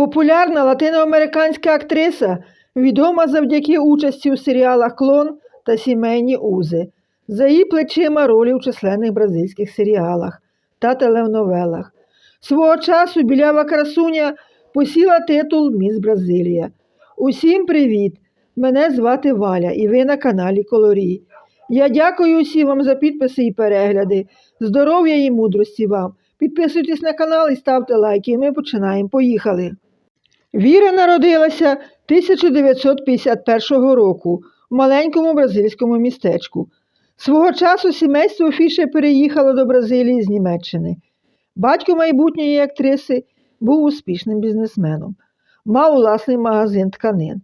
Популярна латиноамериканська актриса, відома завдяки участі у серіалах Клон та Сімейні узи, за її плечима ролі у численних бразильських серіалах та теленовелах. Свого часу білява красуня посіла титул Міс Бразилія. Усім привіт! Мене звати Валя і ви на каналі Колорій. Я дякую усім вам за підписи і перегляди. Здоров'я і мудрості вам. Підписуйтесь на канал і ставте лайки. І ми починаємо. Поїхали. Віра народилася 1951 року в маленькому бразильському містечку. Свого часу сімейство Фішер переїхало до Бразилії з Німеччини. Батько майбутньої актриси був успішним бізнесменом, мав власний магазин тканин.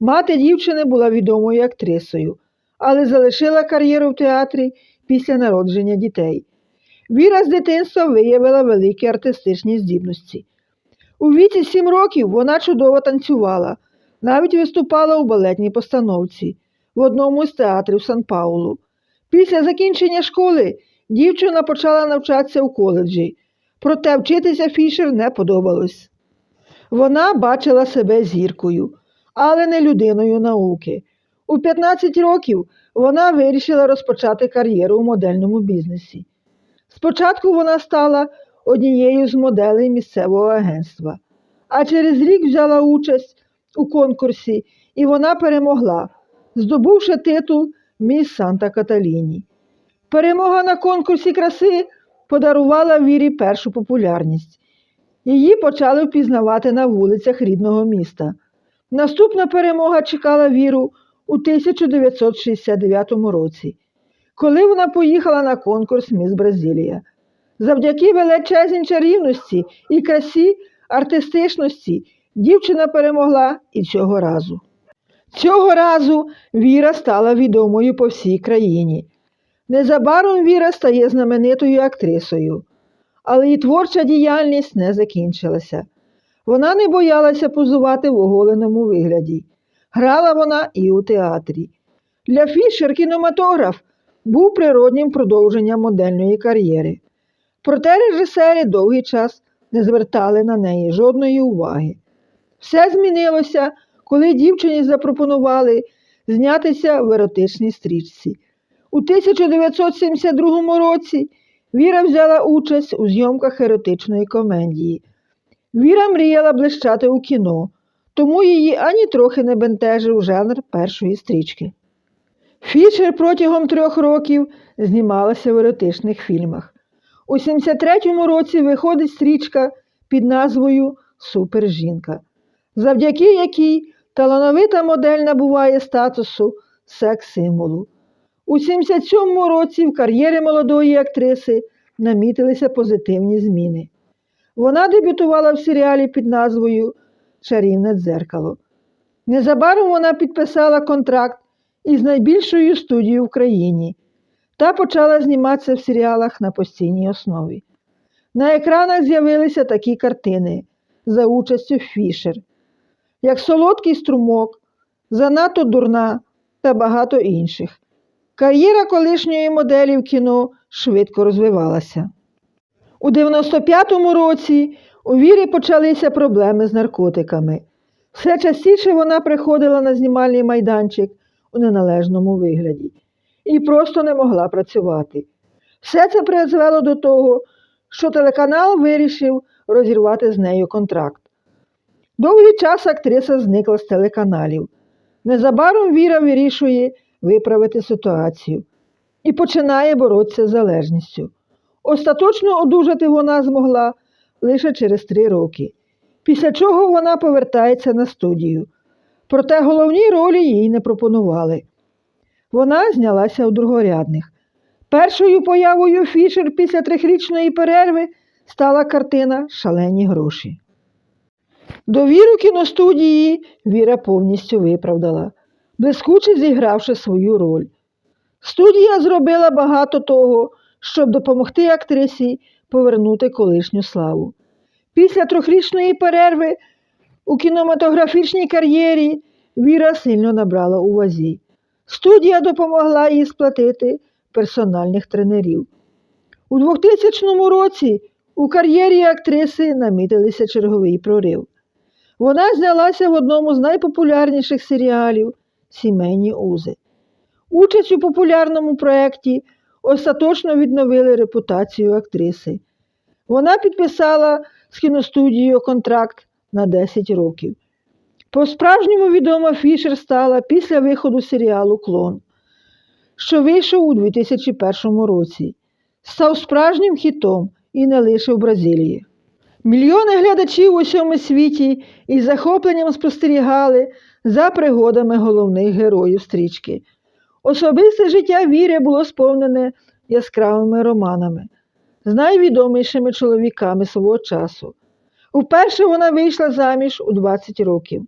Мати дівчини була відомою актрисою, але залишила кар'єру в театрі після народження дітей. Віра з дитинства виявила великі артистичні здібності. У віці сім років вона чудово танцювала, навіть виступала у балетній постановці в одному з театрів Сан-Паулу. Після закінчення школи дівчина почала навчатися у коледжі, проте вчитися Фішер не подобалось. Вона бачила себе зіркою, але не людиною науки. У 15 років вона вирішила розпочати кар'єру у модельному бізнесі. Спочатку вона стала однією з моделей місцевого агентства, а через рік взяла участь у конкурсі і вона перемогла, здобувши титул Міс Санта Каталіні. Перемога на конкурсі краси подарувала Вірі першу популярність. Її почали впізнавати на вулицях рідного міста. Наступна перемога чекала Віру у 1969 році, коли вона поїхала на конкурс Міс Бразилія. Завдяки величезній чарівності і красі, артистичності дівчина перемогла і цього разу. Цього разу Віра стала відомою по всій країні. Незабаром Віра стає знаменитою актрисою, але її творча діяльність не закінчилася. Вона не боялася позувати в оголеному вигляді. Грала вона і у театрі. Для Фішер кінематограф був природнім продовженням модельної кар'єри. Проте режисери довгий час не звертали на неї жодної уваги. Все змінилося, коли дівчині запропонували знятися в еротичній стрічці. У 1972 році Віра взяла участь у зйомках еротичної комедії. Віра мріяла блищати у кіно, тому її ані трохи не бентежив жанр першої стрічки. Фішер протягом трьох років знімалася в еротичних фільмах. У 73-му році виходить стрічка під назвою Супержінка, завдяки якій талановита модель набуває статусу секс-символу. У 77-му році в кар'єрі молодої актриси намітилися позитивні зміни. Вона дебютувала в серіалі під назвою Чарівне дзеркало. Незабаром вона підписала контракт із найбільшою студією в країні та почала зніматися в серіалах на постійній основі. На екранах з'явилися такі картини за участю Фішер, як Солодкий струмок, Занадто дурна та багато інших. Кар'єра колишньої моделі в кіно швидко розвивалася. У 95-му році у Вірі почалися проблеми з наркотиками. Все частіше вона приходила на знімальний майданчик у неналежному вигляді і просто не могла працювати. Все це призвело до того, що телеканал вирішив розірвати з нею контракт. Довгий час актриса зникла з телеканалів. Незабаром Віра вирішує виправити ситуацію і починає боротися з залежністю. Остаточно одужати вона змогла лише через три роки, після чого вона повертається на студію. Проте головні ролі їй не пропонували. Вона знялася у другорядних. Першою появою Фішер після трьохрічної перерви стала картина Шалені гроші. Довіру кіностудії Віра повністю виправдала, блискуче зігравши свою роль. Студія зробила багато того, щоб допомогти актрисі повернути колишню славу. Після трьохрічної перерви у кінематографічній кар'єрі Віра сильно набрала у вазі. Студія допомогла їй сплатити персональних тренерів. У 2000 році у кар'єрі актриси намітилися черговий прорив. Вона знялася в одному з найпопулярніших серіалів Сімейні узи. Участь у популярному проєкті остаточно відновили репутацію актриси. Вона підписала з кіностудією контракт на 10 років. По-справжньому відома Фішер стала після виходу серіалу Клон, що вийшов у 2001 році. Став справжнім хітом і не лише в Бразилії. Мільйони глядачів у всьому світі із захопленням спостерігали за пригодами головних героїв стрічки. Особисте життя Віри було сповнене яскравими романами з найвідомішими чоловіками свого часу. Вперше вона вийшла заміж у 20 років.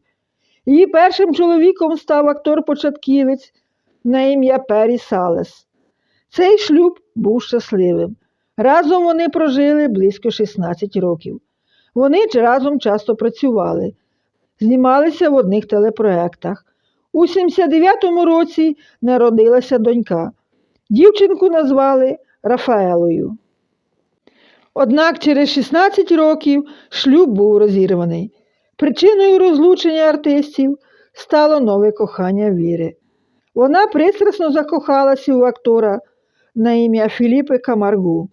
Її першим чоловіком став актор-початківець на ім'я Пері Салес. Цей шлюб був щасливим. Разом вони прожили близько 16 років. Вони разом часто працювали, знімалися в одних телепроектах. У 79-му році народилася донька. Дівчинку назвали Рафаелою. Однак через 16 років шлюб був розірваний. Причиною розлучення артистів стало нове кохання Віри. Вона пристрасно закохалася у актора на ім'я Філіпе Камаргу.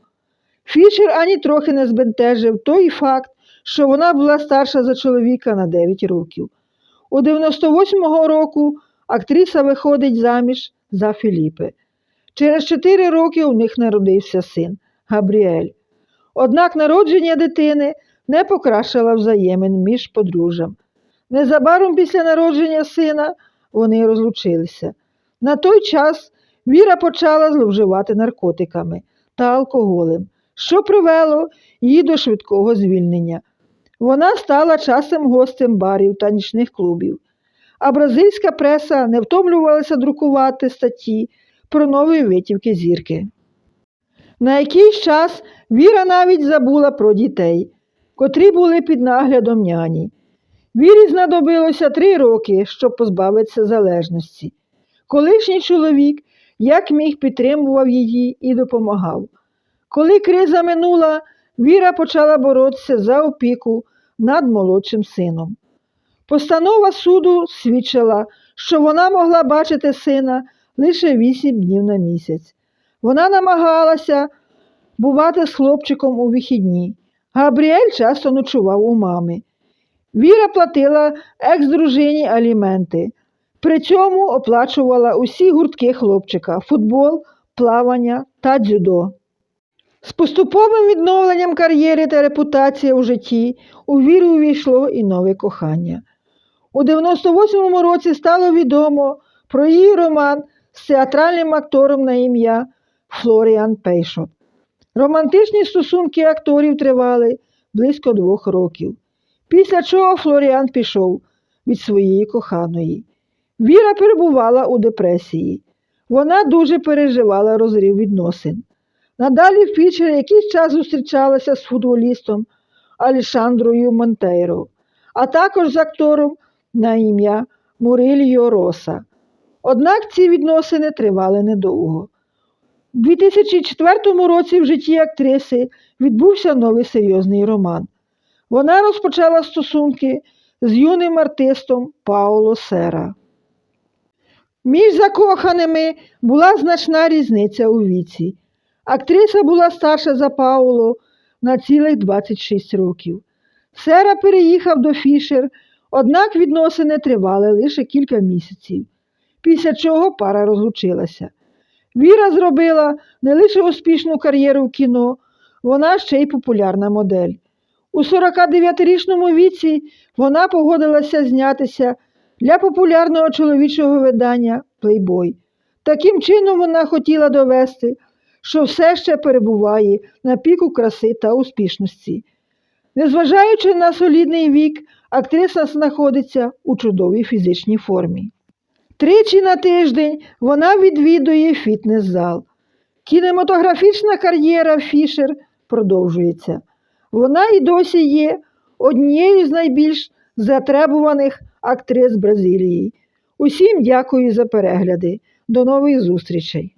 Фішер ані трохи не збентежив той факт, що вона була старша за чоловіка на 9 років. У 98-го року актриса виходить заміж за Філіпе. Через 4 роки у них народився син Габріель. Однак народження дитини не покращило взаємин між подружжям. Незабаром після народження сина вони розлучилися. На той час Віра почала зловживати наркотиками та алкоголем, що привело її до швидкого звільнення. Вона стала частим гостем барів та нічних клубів, а бразильська преса не втомлювалася друкувати статті про нові витівки зірки. На якийсь час Віра навіть забула про дітей, котрі були під наглядом няні. Вірі знадобилося три роки, щоб позбавитися залежності. Колишній чоловік, як міг, підтримував її і допомагав. Коли криза минула, Віра почала боротися за опіку над молодшим сином. Постанова суду свідчила, що вона могла бачити сина лише вісім днів на місяць. Вона намагалася бувати з хлопчиком у вихідні. Габріель часто ночував у мами. Віра платила екс-дружині аліменти. При цьому оплачувала усі гуртки хлопчика футбол, плавання та дзюдо. З поступовим відновленням кар'єри та репутації у житті у віру увійшло і нове кохання. У 98-му році стало відомо про її роман з театральним актором на ім'я Флоріан Пейшот. Романтичні стосунки акторів тривали близько двох років. Після чого Флоріан пішов від своєї коханої. Віра перебувала у депресії. Вона дуже переживала розрив відносин. Надалі Фічер якийсь час зустрічалася з футболістом Алішандрою Монтейро, а також з актором на ім'я Мурильо Роса. Однак ці відносини тривали недовго. У 2004 році в житті актриси відбувся новий серйозний роман. Вона розпочала стосунки з юним артистом Пауло Сера. Між закоханими була значна різниця у віці. Актриса була старша за Пауло на цілих 26 років. Сера переїхав до Фішер, однак відносини тривали лише кілька місяців, після чого пара розлучилася. Віра зробила не лише успішну кар'єру в кіно, вона ще й популярна модель. У 49-річному віці вона погодилася знятися для популярного чоловічого видання Playboy. Таким чином вона хотіла довести, що все ще перебуває на піку краси та успішності. Незважаючи на солідний вік, актриса знаходиться у чудовій фізичній формі. Тричі на тиждень вона відвідує фітнес-зал. Кінематографічна кар'єра Фішер продовжується. Вона і досі є однією з найбільш затребуваних актрис Бразилії. Усім дякую за перегляди. До нових зустрічей!